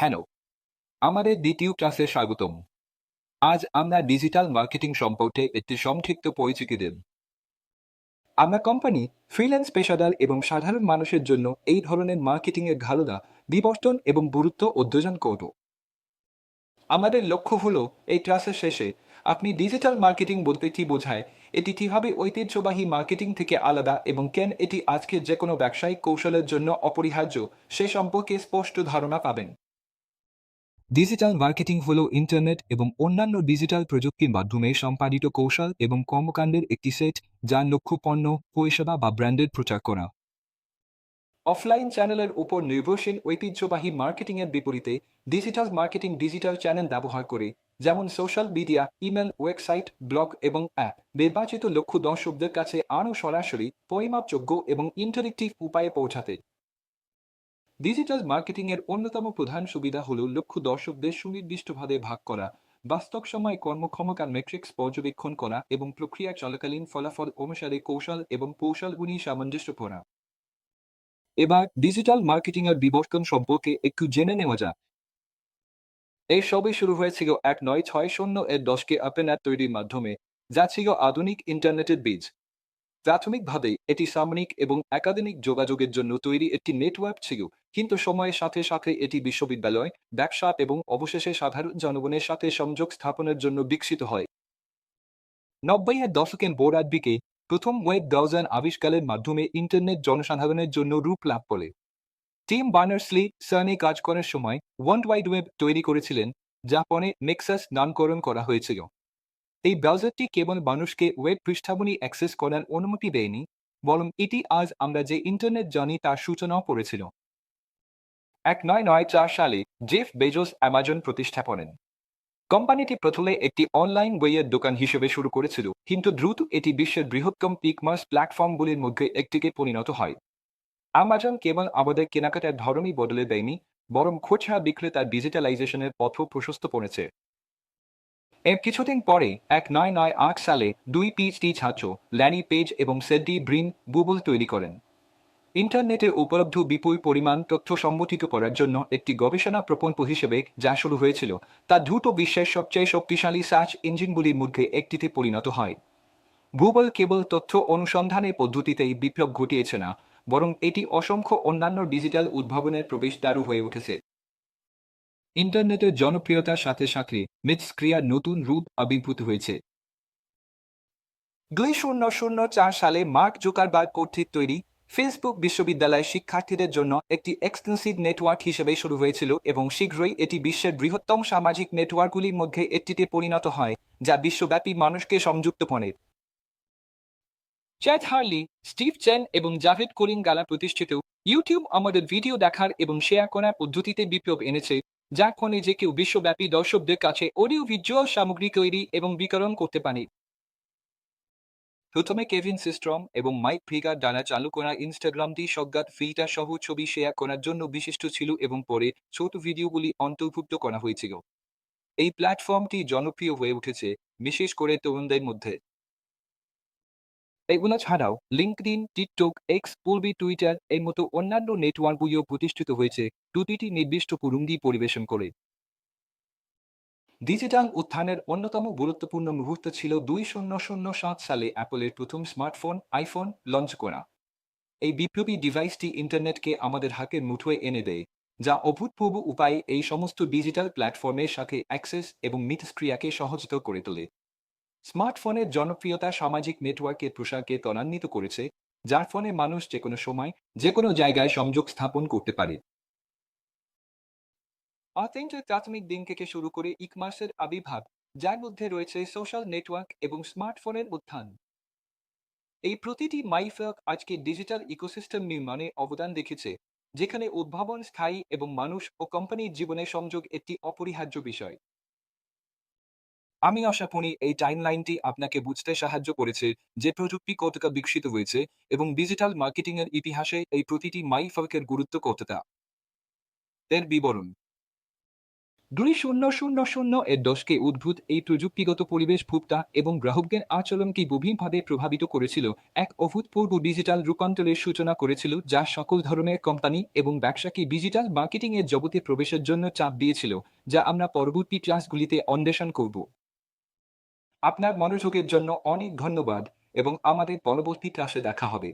Hello, আমাদের দ্বিতীয় ক্লাসে স্বাগতম। আজ আমরা ডিজিটাল মার্কেটিং সম্পর্কে একটি সংক্ষিপ্ত পরিচিতি দেব। আমরা কোম্পানি, ফ্রিল্যান্স পেশাদার এবং সাধারণ মানুষের জন্য এই ধরনের মার্কেটিং এর ধারণা বিবর্তন এবং গুরুত্ব অধ্যয়ন করব। আমাদের লক্ষ্য হলো, এই ক্লাসের শেষে আপনি ডিজিটাল মার্কেটিং বলতে কি বোঝায়, এটি কীভাবে ঐতিহ্যবাহী মার্কেটিং থেকে আলাদা এবং কেন এটি আজকের যে কোনো ব্যবসায়িক কৌশলের জন্য অপরিহার্য, সে সম্পর্কে স্পষ্ট ধারণা পাবেন। ডিজিটাল মার্কেটিং হল ইন্টারনেট এবং অন্যান্য ডিজিটাল প্রযুক্তির মাধ্যমে সম্পাদিত কৌশল এবং কর্মকাণ্ডের একটি সেট যার লক্ষ্য পণ্য, পরিষেবা বা ব্র্যান্ডের প্রচার করা। অফলাইন চ্যানেলের উপর নির্ভরশীল, ঐতিহ্যবাহী মার্কেটিং এর বিপরীতে ডিজিটাল মার্কেটিং ডিজিটাল চ্যানেল ব্যবহার করে, যেমন social media email website blog এবং অ্যাপ নির্বাচিত লক্ষ্য দর্শকদের কাছে আরও সরাসরি পরিমাপযোগ্য এবং ইন্টারেক্টিভ উপায়ে পৌঁছাতে। ডিজিটাল মার্কেটিং এর অন্যতম প্রধান সুবিধা হল লক্ষ্য দর্শকদের সুনির্দিষ্টভাবে ভাগ করা, বাস্তব সময় কর্মক্ষমতার মেট্রিক্স পর্যবেক্ষণ করা এবং প্রক্রিয়া চলাকালীন ফলাফল অনুসারে কৌশল এবং কৌশলগুলি সামঞ্জস্য করা। এবার ডিজিটাল মার্কেটিং এর বিবর্তন সম্পর্কে একটু জেনে নেওয়া যাক। এই সবই শুরু হয়েছিল এক নয় ছয় শূন্য এর দশকে ওপেন অ্যাপ তৈরির মাধ্যমে, যা ছিল আধুনিক ইন্টারনেটের বীজ। প্রাথমিকভাবে, এটি সামরিক এবং একাডেমিক যোগাযোগের জন্য তৈরি একটি নেটওয়ার্ক ছিল, কিন্তু সময়ের সাথে সাথে এটি বিশ্ববিদ্যালয়, ব্যবসা এবং অবশেষে সাধারণ জনগণের সাথে সংযোগ স্থাপনের জন্য বিকশিত হয়। নব্বইয়ের দশকের বোরার দিকে, প্রথম ওয়েব ব্রাউজার আবিষ্কারের মাধ্যমে ইন্টারনেট জনসাধারণের জন্য রূপ লাভ করে। টিম বার্নার্সলি সার্নে কাজ করার সময় ওয়ার্ল্ড ওয়াইড ওয়েব তৈরি করেছিলেন, যা পরে নেক্সাস নামকরণ করা হয়েছিল। এই ব্রাউজারটি কেবল মানুষকে ওয়েব পৃষ্ঠাবলী অ্যাক্সেস করার অনুমতি দেয়নি, বরং এটি আজ আমরা যে ইন্টারনেট জানি তার সূচনাও করেছিল। এক নয় নয় চার সালে জেফ বেজোস অ্যামাজন প্রতিষ্ঠা করেন কোম্পানিটি প্রথমে একটি অনলাইন বইয়ের দোকান হিসেবে শুরু করেছিল, কিন্তু দ্রুত এটি বিশ্বের বৃহত্তম পিকমার্স প্ল্যাটফর্মগুলির মধ্যে একটিকে পরিণত হয়। অ্যামাজন কেবল আমাদের কেনাকাটার ধরনই বদলে দেয়নি, বরং খুচরা বিক্রেতার ডিজিটালাইজেশনের পথও প্রশস্ত করেছে। এর কিছুদিন পরে, এক নয় নয় আট সালে দুই পিএইচডি ছাত্র, ল্যানি পেজ এবং সেডি ব্রিন বুবল তৈরি করেন। ইন্টারনেটে উপলব্ধ বিপুল পরিমাণ তথ্য সংগঠিত করার জন্য একটি গবেষণা প্রকল্প হিসেবে যা শুরু হয়েছিল, তা দ্রুত বিশ্বের সবচেয়ে শক্তিশালী সার্চ ইঞ্জিনগুলির মধ্যে একটিতে পরিণত হয়। গুগল কেবল তথ্য অনুসন্ধানের পদ্ধতিতেই বিপ্লব ঘটিয়েছে না, বরং এটি অসংখ্য অন্যান্য ডিজিটাল উদ্ভাবনের প্রবেশদ্বারও হয়ে উঠেছে। ইন্টারনেটের জনপ্রিয়তার সাথে সাথে মিথস্ক্রিয়ার নতুন রূপ আবির্ভূত হয়েছে। দুই শূন্য শূন্য চার সালে মার্ক জুকারবার্গ কর্তৃক তৈরি ফেসবুক বিশ্ববিদ্যালয়ের শিক্ষার্থীদের জন্য একটি এক্সটেন্সিভ নেটওয়ার্ক হিসেবে শুরু হয়েছিল এবং শীঘ্রই এটি বিশ্বের বৃহত্তম সামাজিক নেটওয়ার্কগুলির মধ্যে একটিতে পরিণত হয়, যা বিশ্বব্যাপী মানুষকে সংযুক্ত করে। চ্যাট হার্লি, স্টিভ চেন এবং জাভেদ করিং গালা প্রতিষ্ঠিত ইউটিউব আমাদের ভিডিও দেখার এবং শেয়ার করার পদ্ধতিতে বিপ্লব এনেছে। যার ফলে যে কেউ বিশ্বব্যাপী দর্শকদের কাছে অডিও ভিজুয়াল সামগ্রী তৈরি এবং বিতরণ করতে পারে। প্রথমে কেভিন সিস্ট্রম এবং মাইক ফ্রিগার দ্বারা চালু করা ইনস্টাগ্রামটি সজ্ঞাত ফিল্টার সহ ছবি শেয়ার করার জন্য বিশিষ্ট ছিল এবং পরে ছোট ভিডিওগুলি অন্তর্ভুক্ত করা হয়েছিল। এই প্ল্যাটফর্মটি জনপ্রিয় হয়ে উঠেছে, বিশেষ করে তরুণদের মধ্যে। এগুলো ছাড়াও লিঙ্কডিন টিকটক এক্স পূর্বী টুইটার এর মতো অন্যান্য নেটওয়ার্কগুলিও প্রতিষ্ঠিত হয়েছে। প্রতিটি নির্দিষ্ট পুরুঙ্গি পরিবেশন করে। ডিজিটাল উত্থানের অন্যতম গুরুত্বপূর্ণ মুহূর্ত ছিল দুই শূন্য শূন্য সাত সালে অ্যাপলের প্রথম স্মার্টফোন, আইফোন, লঞ্চ করা। এই বিপ্লবী ডিভাইসটি ইন্টারনেটকে আমাদের হাতের মুঠোয় এনে দেয়, যা অভূতপূর্ব উপায়ে এই সমস্ত ডিজিটাল প্ল্যাটফর্মের সাথে অ্যাক্সেস এবং মিথস্ক্রিয়াকে সহজতর করে তোলে। স্মার্টফোনের জনপ্রিয়তা সামাজিক নেটওয়ার্কের প্রসারকে ত্বরান্বিত করেছে, যার ফলে মানুষ যে কোনো সময় যে কোনো জায়গায় সংযোগ স্থাপন করতে পারে। অথেন্টের প্রাথমিক দিন থেকে শুরু করে ই কমার্সের আবির্ভাব, যার মধ্যে রয়েছে সোশ্যাল নেটওয়ার্ক এবং স্মার্টফোনের উত্থান। এই প্রতিটি মাইফার্ক আজকে ডিজিটাল ইকোসিস্টেম নির্মাণে অবদান রেখেছে, যেখানে উদ্ভাবন স্থায়ী এবং মানুষ ও কোম্পানির জীবনে সংযোগ একটি অপরিহার্য বিষয়। আমি আশা করি এই টাইমলাইনটি আপনাকে বুঝতে সাহায্য করেছে যে প্রযুক্তি কতটা বিকশিত হয়েছে এবং ডিজিটাল মার্কেটিং এর ইতিহাসে এই প্রতিটি মাইফার্কের গুরুত্ব কতটা। এর বিবরণ। দুই শূন্য শূন্য শূন্য এর দশকে উদ্ভূত এই প্রযুক্তিগত পরিবেশ ভুক্তা এবং গ্রাহকদের আচরণকে গভীরভাবে প্রভাবিত করেছিল এক অভূতপূর্ব ডিজিটাল রূপান্তরের সূচনা করেছিল যা সকল ধরনের কোম্পানি এবং ব্যবসাকে ডিজিটাল মার্কেটিং এর জগতে প্রবেশের জন্য চাপ দিয়েছিল, যা আমরা পরবর্তী ক্লাসগুলিতে অন্বেষণ করব। আপনার মনোযোগের জন্য অনেক ধন্যবাদ এবং আমাদের পরবর্তী ক্লাসে দেখা হবে।